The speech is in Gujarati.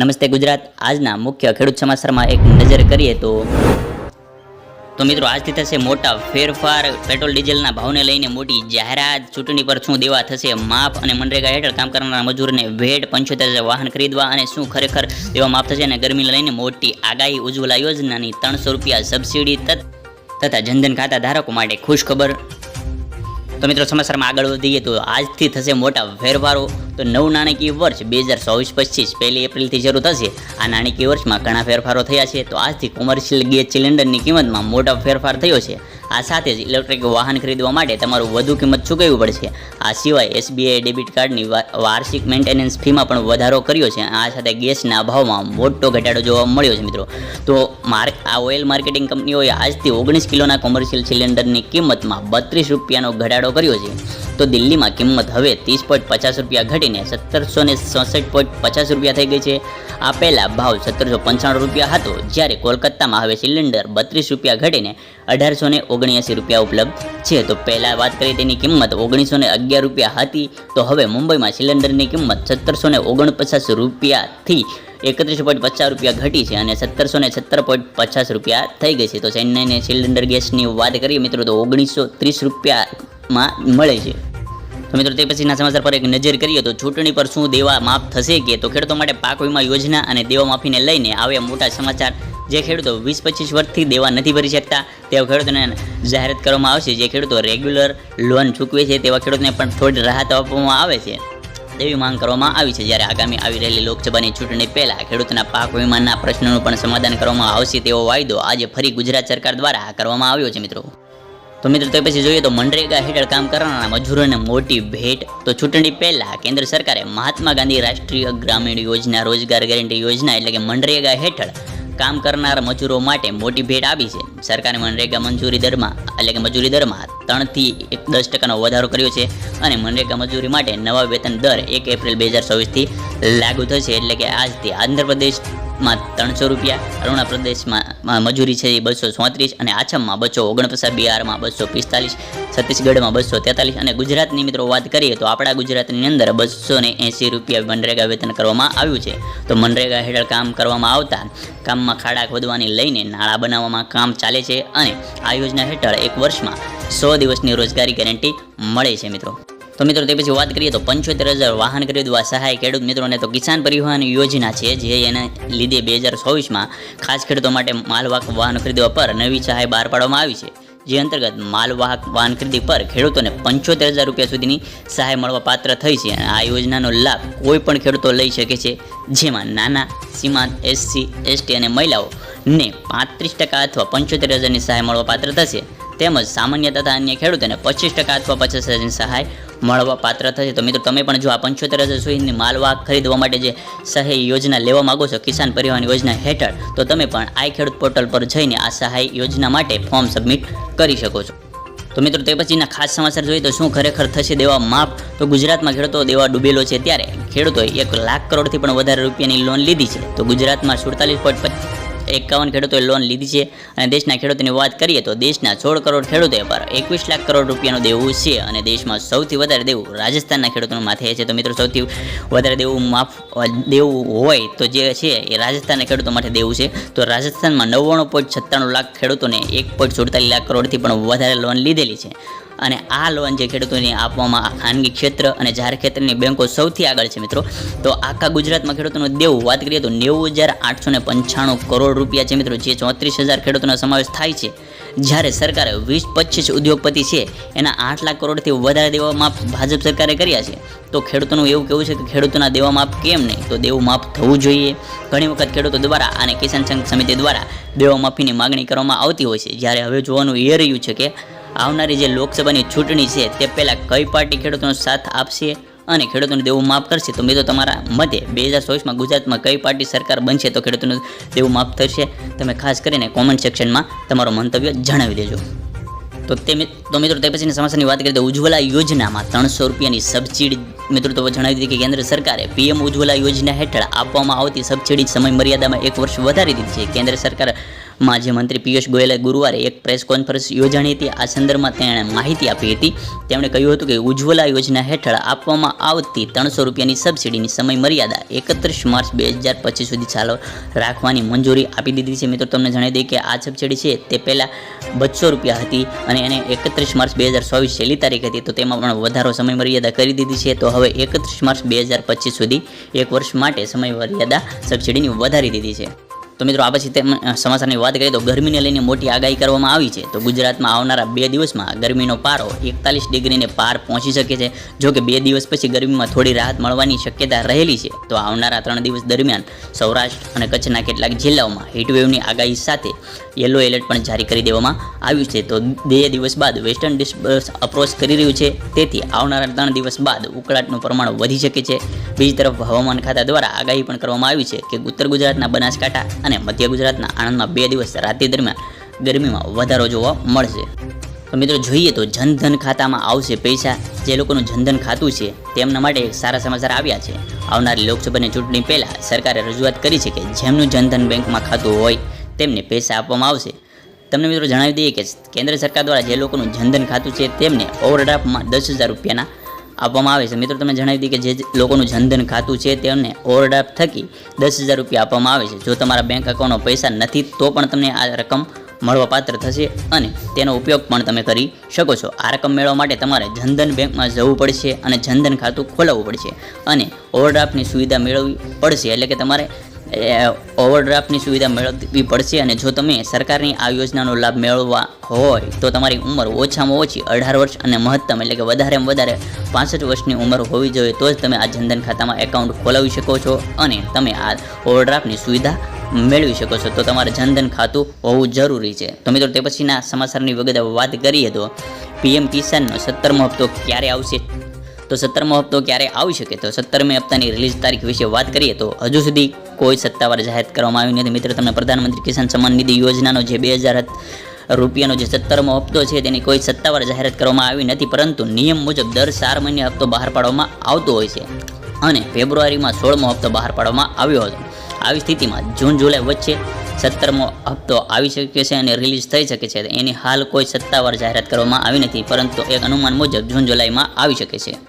નમસ્તે ગુજરાત. આજના મુખ્ય ખેડૂત સમાચારમાં એક નજર કરીએ તો તો મિત્રો, આજથી થશે મોટા ફેરફાર. પેટ્રોલ, ડીઝલના ભાવને લઈને મોટી જાહેરાત. ચૂંટણી પર શું દેવા થશે માફ અને મનરેગા હેઠળ કામ કરનારા મજૂરને ભેટ. પંચોતેર વાહન ખરીદવા અને શું ખરેખર દેવા માફ થશે અને ગરમીને લઈને મોટી આગાહી. ઉજ્જવલા યોજનાની ત્રણસો રૂપિયા સબસિડી તથ- જનધન ખાતા ધારકો માટે ખુશ ખબર તો મિત્રો સમાચારમાં આગળ વધીએ તો આજથી થશે મોટા ફેરફારો. તો નવું નાણાકીય વર્ષ બે હજાર ચોવીસ પચીસ પહેલી એપ્રિલથી શરૂ થશે. આ નાણાકીય વર્ષમાં ઘણા ફેરફારો થયા છે. તો આજથી કોમર્શિયલ ગેસ સિલિન્ડરની કિંમતમાં મોટો ફેરફાર થયો છે. આ સાથે જ ઇલેક્ટ્રિક વાહન ખરીદવા માટે તમારું વધુ કિંમત ચૂકવવી પડશે. આ સિવાય એસબીઆઈ ડેબિટ કાર્ડની વાર્ષિક મેન્ટેનન્સ ફીમાં પણ વધારો કર્યો છે. આ સાથે ગેસના ભાવમાં મોટો ઘટાડો જોવા મળ્યો છે મિત્રો. તો માર્ક આ ઓઇલ માર્કેટિંગ કંપનીઓએ આજથી ઓગણીસ કિલોના કોમર્શિયલ સિલિન્ડરની કિંમતમાં બત્રીસ રૂપિયાનો ઘટાડો કર્યો છે. તો દિલ્હીમાં કિંમત હવે ત્રીસ પોઈન્ટ પચાસ રૂપિયા ઘટીને સત્તરસો ને ચોસઠ પોઈન્ટ પચાસ રૂપિયા થઈ ગઈ છે. આ પહેલાં ભાવ સત્તરસો પંચાણું રૂપિયા હતો, જ્યારે કોલકાતામાં હવે સિલિન્ડર બત્રીસ રૂપિયા ઘટીને અઢારસો ને ઓગણ્યાસી રૂપિયા ઉપલબ્ધ છે. તો પહેલાં વાત કરીએ તેની કિંમત ઓગણીસો ને અગિયાર રૂપિયા હતી, તો હવે મુંબઈમાં સિલિન્ડરની કિંમત સત્તરસો ને ઓગણપચાસ રૂપિયાથી એકત્રીસ પોઈન્ટ પચાસ રૂપિયા ઘટી છે અને સત્તરસો ને સત્તર પોઈન્ટ પચાસ રૂપિયા થઈ ગઈ છે. તો ચેન્નાઈને સિલિન્ડર ગેસની વાત કરીએ મિત્રો, તો ઓગણીસો ત્રીસ રૂપિયામાં મળે છે. તો મિત્રો, તે પછીના સમાચાર પર એક નજર કરીએ તો ચૂંટણી પર શું દેવા માફ થશે કે? તો ખેડૂતો માટે પાક વીમા યોજના અને દેવા માફીને લઈને આવ્યા મોટા સમાચાર. જે ખેડૂતો વીસ પચીસ વર્ષથી દેવા નથી ભરી શકતા, તેવા ખેડૂતોને જાહેરાત કરવામાં આવશે. જે ખેડૂતો રેગ્યુલર લોન ચૂકવે છે, તેવા ખેડૂતોને પણ થોડી રાહત આપવામાં આવે છે. તેવી માંગ કરવામાં આવી છે. જ્યારે આગામી આવી રહેલી લોકસભાની ચૂંટણી પહેલા ખેડૂતના પાક વીમાના પ્રશ્નોનું પણ સમાધાન કરવામાં આવશે તેવો વાયદો આજે ફરી ગુજરાત સરકાર દ્વારા કરવામાં આવ્યો છે મિત્રો. તો મિત્રો, તે પછી જોઈએ તો મનરેગા હેઠળ કામ કરનારા મજૂરોને મોટી ભેટ. તો ચૂંટણી પહેલા કેન્દ્ર સરકારે મહાત્મા ગાંધી રાષ્ટ્રીય ગ્રામીણ યોજના રોજગાર ગેરંટી યોજના એટલે કે મનરેગા હેઠળ કામ કરનાર મજૂરો માટે મોટી ભેટ આપી છે. સરકારે મનરેગા મંજૂરી દરમાં એટલે કે મજૂરી દરમાં ત્રણથી એક દસ ટકાનો વધારો કર્યો છે અને મનરેગા મજૂરી માટે નવા વેતન દર એક એપ્રિલ બે હજાર ચોવીસથી લાગુ થશે. એટલે કે આજથી આંધ્રપ્રદેશમાં ત્રણસો રૂપિયા અરુણા પ્રદેશમાં મજૂરી છે એ બસો ચોત્રીસ અને આસામમાં બસો ઓગણપચાસ, બિહારમાં બસો પિસ્તાલીસ, છત્તીસગઢમાં બસો તેતાલીસ અને ગુજરાતની મિત્રો વાત કરીએ તો આપણા ગુજરાતની અંદર બસો ને એંસી રૂપિયા મનરેગા વેતન કરવામાં આવ્યું છે. તો મનરેગા હેઠળ કામ કરવામાં આવતા કામમાં ખાડા ખોદવાની લઈને નાળા બનાવવામાં કામ ચાલે છે અને આ યોજના હેઠળ એક વર્ષમાં સો દિવસની રોજગારી ગેરંટી મળે છે, મિત્રો. તો મિત્રો, તે પછી વાત કરીએ તો પંચોતેર હજાર વાહન ખરીદવા સહાય ખેડૂત મિત્રોને તો કિસાન પરિવહન યોજના છે, જે એને લીધે બે હજાર ચોવીસમાં ખાસ ખેડૂતો માટે માલવાહક વાહન ખરીદવા પર નવી સહાય બહાર પાડવામાં આવી છે. જે અંતર્ગત માલવાહક વાહન ખરીદી પર ખેડૂતોને પંચોતેર હજાર રૂપિયા સુધીની સહાય મળવા પાત્ર થઈ છે. અને આ યોજનાનો લાભ કોઈ પણ ખેડૂતો લઈ શકે છે, જેમાં નાના, સીમાંત, એસસી, એસટી અને મહિલાઓને પાંત્રીસ ટકા અથવા પંચોતેર હજારની સહાય મળવા પાત્ર થશે. તેમજ સામાન્ય તથા અન્ય ખેડૂતોને પચીસ ટકા અથવા પચાસ હજારની સહાય મળવા પાત્ર થશે. તો મિત્રો, તમે પણ જો આ પંચોતેર હજાર સુધીની માલવાહક ખરીદવા માટે જે સહાય યોજના લેવા માગો છો, કિસાન પરિવહન યોજના હેઠળ, તો તમે પણ આઈ ખેડૂત પોર્ટલ પર જઈને આ સહાય યોજના માટે ફોર્મ સબમિટ કરી શકો છો. તો મિત્રો, તે પછીના ખાસ સમાચાર જોઈએ તો શું ખરેખર થશે દેવા માફ? તો ગુજરાતમાં ખેડૂતો દેવા ડૂબેલો છે ત્યારે ખેડૂતોએ એક લાખ કરોડથી પણ વધારે રૂપિયાની લોન લીધી છે. તો ગુજરાતમાં સુડતાલીસ પોઈન્ટ એકાવન ખેડૂતોએ લોન લીધી છે અને દેશના ખેડૂતોની વાત કરીએ તો દેશના સોળ કરોડ ખેડૂતોએ પર એકવીસ લાખ કરોડ રૂપિયાનું દેવું છે અને દેશમાં સૌથી વધારે દેવું રાજસ્થાનના ખેડૂતોનું માથે છે. તો મિત્રો, સૌથી વધારે દેવું માફ દેવું હોય તો જે છે એ રાજસ્થાનના ખેડૂતો માટે દેવું છે. તો રાજસ્થાનમાં નવ્વાણું પોઈન્ટ સત્તાણું લાખ ખેડૂતોને એક પોઈન્ટ સુડતાલીસ લાખ કરોડથી પણ વધારે લોન લીધેલી છે. અને આ લોન જે ખેડૂતોને આપવામાં ખાનગી ક્ષેત્ર અને જાહેર ક્ષેત્રની બેંકો સૌથી આગળ છે મિત્રો. તો આખા ગુજરાતમાં ખેડૂતોનું દેવું, વાત કરીએ તો નેવું હજાર આઠસો પંચાણું કરોડ રૂપિયા છે મિત્રો, જે ચોત્રીસ હજાર ખેડૂતોનો સમાવેશ થાય છે. જ્યારે સરકારે વીસ પચીસ ઉદ્યોગપતિ છે, એના આઠ લાખ કરોડથી વધારે દેવા માફ ભાજપ સરકારે કર્યા છે. તો ખેડૂતોનું એવું કેવું છે કે ખેડૂતોના દેવા માફ કેમ નહીં? તો દેવું માફ થવું જોઈએ. ઘણી વખત ખેડૂતો દ્વારા અને કિસાન સંઘ સમિતિ દ્વારા દેવા માફીની માગણી કરવામાં આવતી હોય છે. જ્યારે હવે જોવાનું એ રહ્યું છે કે આવનારી જે લોકસભાની ચૂંટણી છે તે પહેલાં કઈ પાર્ટી ખેડૂતોનો સાથ આપશે અને ખેડૂતોને દેવું માફ કરશે? તો મિત્રો, તમારા મતે બે હજાર ચોવીસમાં ગુજરાતમાં કઈ પાર્ટી સરકાર બનશે તો ખેડૂતોનું દેવું માફ થશે? તમે ખાસ કરીને કોમેન્ટ સેક્શનમાં તમારો મંતવ્ય જણાવી દેજો. તો તે તો મિત્રો, તે પછીની સમસ્યાની વાત કરીએ તો ઉજ્જવલા યોજનામાં ત્રણસો રૂપિયાની સબસિડી મિત્રો, તો જણાવી દીધી કે કેન્દ્ર સરકારે પીએમ ઉજ્જવલા યોજના હેઠળ આપવામાં આવતી સબસિડી સમય મર્યાદામાં એક વર્ષ વધારી દીધી છે. કેન્દ્ર સરકાર માજી મંત્રી પિયુષ ગોયલે ગુરુવારે એક પ્રેસ કોન્ફરન્સ યોજાણી હતી. આ સંદર્ભમાં તેણે માહિતી આપી હતી. તેમણે કહ્યું હતું કે ઉજ્જવલા યોજના હેઠળ આપવામાં આવતી ત્રણસો રૂપિયાની સબસિડીની સમય મર્યાદા એકત્રીસ માર્ચ બે હજાર પચીસ સુધી ચાલુ રાખવાની મંજૂરી આપી દીધી છે. મિત્રો, તમને જણાવી દઈએ કે આ સબસિડી છે તે પહેલાં બસો રૂપિયા હતી અને એને એકત્રીસ માર્ચ બે હજાર ચોવીસ છેલ્લી તારીખ હતી. તો તેમાં પણ વધારો સમય મર્યાદા કરી દીધી છે. તો હવે એકત્રીસ માર્ચ બે હજાર પચીસ સુધી એક વર્ષ માટે સમય મર્યાદા સબસિડીની વધારી દીધી છે. તો મિત્રો, આ પછી તેમ સમાચારની વાત કરીએ તો ગરમીને લઈને મોટી આગાહી કરવામાં આવી છે. તો ગુજરાતમાં આવનારા બે દિવસમાં ગરમીનો પારો એકતાલીસ ડિગ્રીને પાર પહોંચી શકે છે. જો કે બે દિવસ પછી ગરમીમાં થોડી રાહત મળવાની શક્યતા રહેલી છે. તો આવનારા ત્રણ દિવસ દરમિયાન સૌરાષ્ટ્ર અને કચ્છના કેટલાક જિલ્લાઓમાં હીટવેવની આગાહી સાથે યલો એલર્ટ પણ જારી કરી દેવામાં આવ્યું છે. તો બે દિવસ બાદ વેસ્ટર્ન ડિસ્ટર્બન્સ અપ્રોચ કરી રહ્યું છે. તેથી આવનારા ત્રણ દિવસ બાદ ઉકળાટનું પ્રમાણ વધી શકે છે. બીજી તરફ હવામાન ખાતા દ્વારા આગાહી પણ કરવામાં આવી છે કે ઉત્તર ગુજરાતના બનાસકાંઠા અને મધ્ય ગુજરાતના આણંદમાં બે દિવસ રાત્રિ દરમિયાન ગરમીમાં વધારો જોવા મળશે. તો મિત્રો જોઈએ તો જનધન ખાતામાં આવશે પૈસા. જે લોકોનું જનધન ખાતું છે તેમના માટે એક સારા સમાચાર આવ્યા છે. આવનારી લોકસભાની ચૂંટણી પહેલાં સરકારે રજૂઆત કરી છે કે જેમનું જનધન બેંકમાં ખાતું હોય તેમને પૈસા આપવામાં આવશે. તમને મિત્રો જણાવી દઈએ કે કેન્દ્ર સરકાર દ્વારા જે લોકોનું જનધન ખાતું છે તેમને ઓવરડ્રાફ્ટમાં દસ હજાર રૂપિયાના આપવામાં આવે છે. મિત્રો, તમે જણાવી દીધી કે જે લોકોનું જનધન ખાતું છે તેમને ઓવરડ્રાફ્ટ થકી દસ હજાર રૂપિયા આપવામાં આવે છે. જો તમારા બેંક એકાઉન્ટમાં પૈસા નથી, તો પણ તમને આ રકમ મળવાપાત્ર થશે અને તેનો ઉપયોગ પણ તમે કરી શકો છો. આ રકમ મેળવવા માટે તમારે જનધન બેંકમાં જવું પડશે અને જનધન ખાતું ખોલાવવું પડશે અને ઓવરડ્રાફ્ટની સુવિધા મેળવવી પડશે. એટલે કે તમારે ઓવરડ્રાફ્ટની સુવિધા મેળવવી પડશે અને જો તમે સરકારની આ યોજનાનો લાભ મેળવવા હોય તો તમારી ઉંમર ઓછામાં ઓછી અઢાર વર્ષ અને મહત્તમ એટલે કે વધારેમાં વધારે પાસઠ વર્ષની ઉંમર હોવી જોઈએ, તો જ તમે આ જનધન ખાતામાં એકાઉન્ટ ખોલાવી શકો છો અને તમે આ ઓવરડ્રાફ્ટની સુવિધા મેળવી શકો છો. તો તમારે જનધન ખાતું હોવું જરૂરી છે. તો મિત્રો, તે પછીના સમાચારની વગેરે વાત કરીએ તો પીએમ કિસાનનો સત્તરમો હપ્તો ક્યારે આવશે? તો સત્તરમો હપ્તો ક્યારે આવી શકે? તો સત્તરમી હપ્તાની રિલીઝ તારીખ વિશે વાત કરીએ તો હજુ સુધી કોઈ સત્તાવાર જાહેર કરવામાં આવ્યું નથી. મિત્રો, તમને પ્રધાનમંત્રી કિસાન સન્માન નિધિ યોજનાનો જે બે હજાર રૂપિયાનો જે સત્તરમો હપ્તો છે, તેની કોઈ સત્તાવાર જાહેરાત કરવામાં આવી નથી, પરંતુ નિયમ મુજબ દર ચાર મહિને હપ્તો બહાર પાડવામાં આવતો હોય છે અને ફેબ્રુઆરીમાં સોળમો હપ્તો બહાર પાડવામાં આવ્યો હતો. આવી સ્થિતિમાં જૂન, જુલાઈ વચ્ચે સત્તરમો હપ્તો આવી શકે છે અને રિલીઝ થઈ શકે છે. એની હાલ કોઈ સત્તાવાર જાહેરાત કરવામાં આવી નથી, પરંતુ એક અનુમાન મુજબ જૂન, જુલાઈમાં આવી શકે છે.